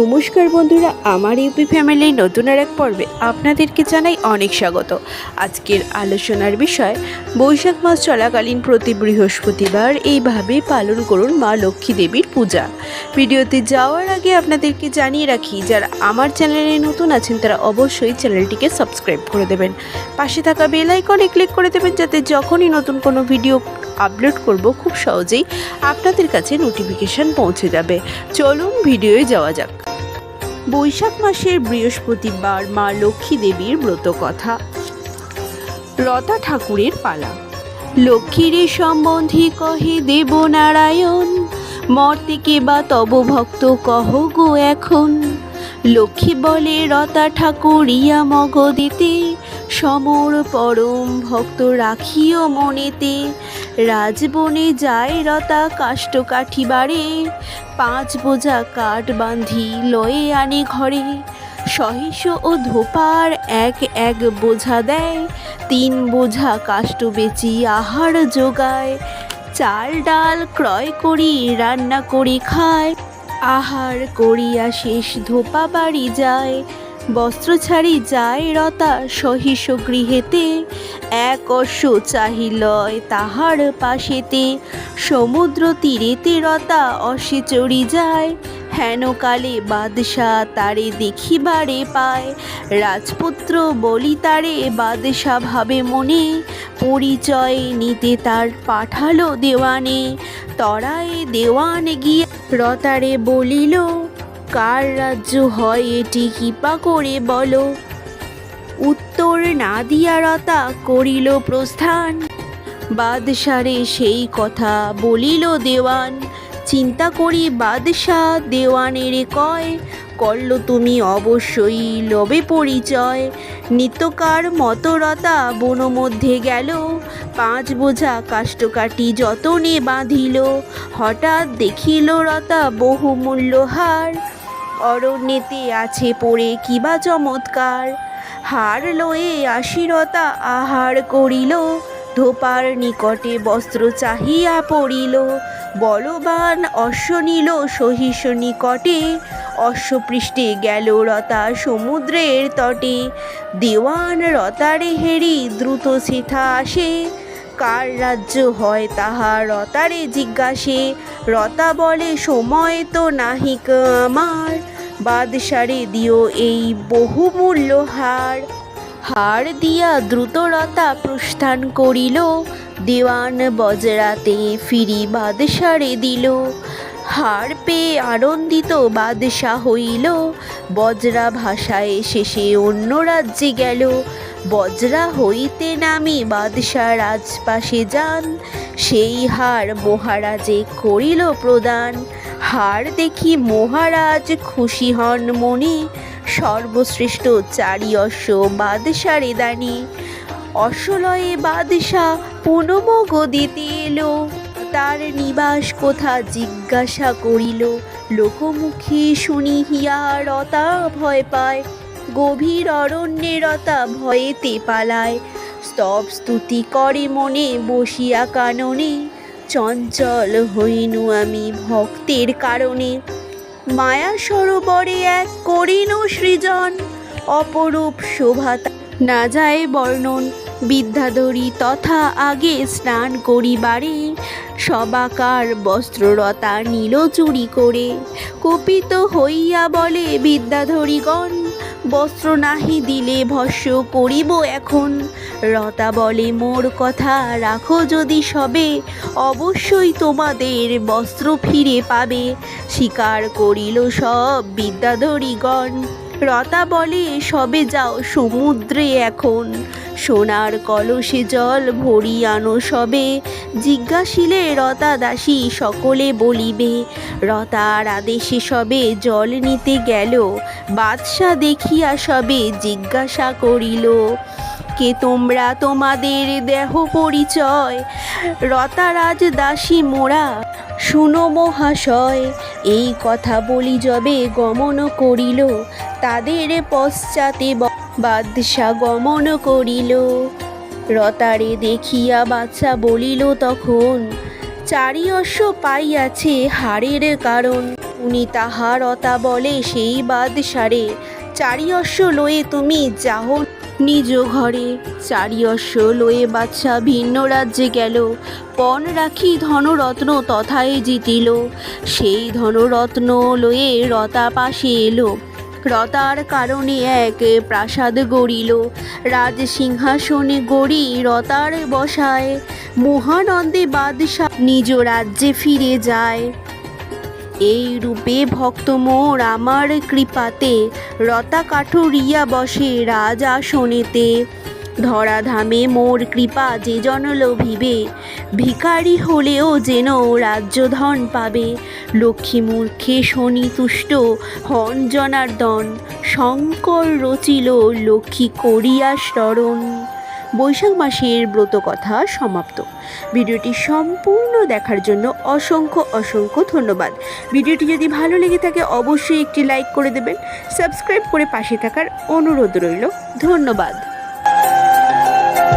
নমস্কার বন্ধুরা, আমার ইউপি ফ্যামিলির নতুন আর এক পর্বে আপনাদেরকে জানাই অনেক স্বাগত। আজকের আলোচনার বিষয়, বৈশাখ মাস চলাকালীন প্রতি বৃহস্পতিবার এইভাবে পালন করুন মা লক্ষ্মী দেবীর পূজা। ভিডিওতে যাওয়ার আগে আপনাদেরকে জানিয়ে রাখি, যারা আমার চ্যানেলে নতুন আছেন, তারা অবশ্যই চ্যানেলটিকে সাবস্ক্রাইব করে দেবেন। পাশে থাকা বেল আইকনে ক্লিক করে দেবেন, যাতে যখনই নতুন কোনো ভিডিও আপলোড করব খুব সহজেই আপনাদের কাছে নোটিফিকেশান পৌঁছে যাবে। চলুন ভিডিওয়ে যাওয়া যাক। বৈশাখ মাসের বৃহস্পতিবার মা লক্ষ্মী দেবীর ব্রত কথা। রতা ঠাকুরের পালা। লক্ষ্মীর সম্বন্ধে কহে দেবনারায়ণ, মর্তে কে বা তব ভক্ত কহ গো এখন। লক্ষ্মী বলে রতা ঠাকুর, ইয়া মগ দিতে। সমর পরম ভক্ত রাখিও মনেতে। রাজবনে যায় রতা কাষ্ঠ কাঠি বাড়ে। পাঁচ বোঝা কাঠ বাঁধি লয়ে আনে ঘরে। সহিস ও ধোপার এক এক বোঝা দেয়। তিন বোঝা কাষ্ট বেচি আহার যোগায়। চাল ডাল ক্রয় করি, রান্না করি খায়। আহার করিয়া শেষ ধোপা বাড়ি যায়। বস্ত্র ছাড়ি যায় রতা, সহিস গৃহেতে। এক অশ্ব চাহিলয় তাহার পাশেতে। সমুদ্র তীরেতে রতা অশে চড়ি যায়। হেন কালে বাদশাহ তারে দেখিবারে পায়। রাজপুত্র বলি তারে বাদশাহ ভাবে মনে। পরিচয় নিতে তার পাঠালো দেওয়ানে। তরায় দেওয়ান গিয়ে রতারে বলিল কার রাজ্য হয় এটি কৃপা করে বলো। উত্তর না দিয়া রতা করিল প্রস্থান। বাদশারে সেই কথা বলিল দেওয়ান। চিন্তা করি বাদশাহ দেওয়ানের কয়, করল তুমি অবশ্যই লবে পরিচয়। নিত্যকার মতরতা বন মধ্যে গেল। পাঁচ বোঝা কাষ্ঠকাটি যতনে বাঁধিল। হঠাৎ দেখিল রতা বহুমূল্য হার। অরণ্যেতে আছে পড়ে কিবা চমৎকার। হার লয়ে আশিরতা আহার করিল, ধোপার নিকটে বস্ত্র চাহিয়া পড়িল। বলবান অশ্ব নিল সহিস নিকটে, অশ্বপৃষ্ঠে গেল রতা সমুদ্রের তটে। দেওয়ান রতারে হেরি দ্রুত সেথা আসে, কার রাজ্য হয় তাহা রতারে জিজ্ঞাসে রতা বলে, সময় তো নাহিক আমার বাদশারে দিও এই বহুমূল্য হার। হার দিয়া দ্রুতরতা প্রস্থান করিল। দেওয়ান বজরাতে ফিরি বাদশারে দিল। হার পেয়ে আনন্দিত বাদশাহ হইল। বজরা ভাষায় শেষে অন্য রাজ্যে গেল। বজরা হইতে নামি বাদশাহ রাজপাশে যান। সেই হার মহারাজে করিল প্রদান। হার দেখি মহারাজ খুশি হন মনে। সর্বশ্রেষ্ঠ চারি অশ্ব বাদশারে দানি। অশ্বলয়ে বাদশাহ পুনমগ দিতে এলো। তার নিবাস কোথা জিজ্ঞাসা করিল। লোকমুখী শুনি হিয়া রতা ভয় পায়, গভীর অরণ্যে রতা ভয়েতে পালায়। স্তব স্তুতি করে মনে বসিয়া কাননে, চঞ্চল হইনু আমি ভক্তের কারণে। মায়া সরোবরে এক করিনু সৃজন, অপরূপ শোভা না যায় বর্ণন। বিদ্যাধরী তথা আগে স্নান করিবারে। সবাকার বস্ত্ররতা নীল চুরি করে। কপিত হইয়া বলে, বিদ্যাধরীগণ, বস্ত্র নাহি দিলে ভস্য করিব এখন রতা বলে, মোর কথা রাখো যদি সবে, অবশ্যই তোমাদের বস্ত্র ফিরে পাবে স্বীকার করিল সব বিদ্যাধরীগণ। রতা বলে, সবে যাও সমুদ্রে এখন। সোনার কলসে জল ভরি আনো সবে। জিজ্ঞাসিলে রতা দাসী, সকলে বলিবে, রতার আদেশে সবে জল নিতে গেল। বাদশা দেখিয়া সবে জিজ্ঞাসা করিল কে তোমরা তোমাদের দেহ পরিচয়? রতারাজ দাসী মোরা, শুনো মহাশয়, এই কথা বলি যবে গমন করিল, তাদের পশ্চাতে বাদশা গমন করিল। রতারে দেখিয়া বাচ্চা বলিল তখন চারি অশ্ব পাইয়াছে হারের কারণ। উনি তাহার অতা বলে সেই বাদ সারে চারি অশ্ব লয়ে তুমি যাহ নিজ ঘরে চারি অশ্ব লয়ে বাচ্চা ভিন্ন রাজ্যে গেল। পণ রাখি ধনরত্ন তথায় জিতিল। সেই ধনরত্ন লয়ে রতা পাশে এলো। রতার কারণে এক প্রাসাদ গড়িল। রাজ সিংহাসনে গড়ি রতার বসায়। মহানন্দে বাদশাহ নিজ রাজ্যে ফিরে যায়। এই রূপে ভক্ত মোর আমার কৃপাতে, রতা কাঠুরিয়া বসে রাজ আসনেতে। ধরাধামে মোর কৃপা যে জন লোভিবে, ভিখারি হলেও যেন রাজ্যধন পাবে। লক্ষ্মী মূর্খে শনি তুষ্ট, হন জনার্দন শঙ্কর রচিল, লক্ষ্মী করিয়া স্মরণ। বৈশাখ মাসের ব্রতকথা সমাপ্ত। ভিডিওটি সম্পূর্ণ দেখার জন্য অসংখ্য অসংখ্য ধন্যবাদ। ভিডিওটি যদি ভালো লেগে থাকে, অবশ্যই একটি লাইক করে দেবেন। সাবস্ক্রাইব করে পাশে থাকার অনুরোধ রইল। ধন্যবাদ।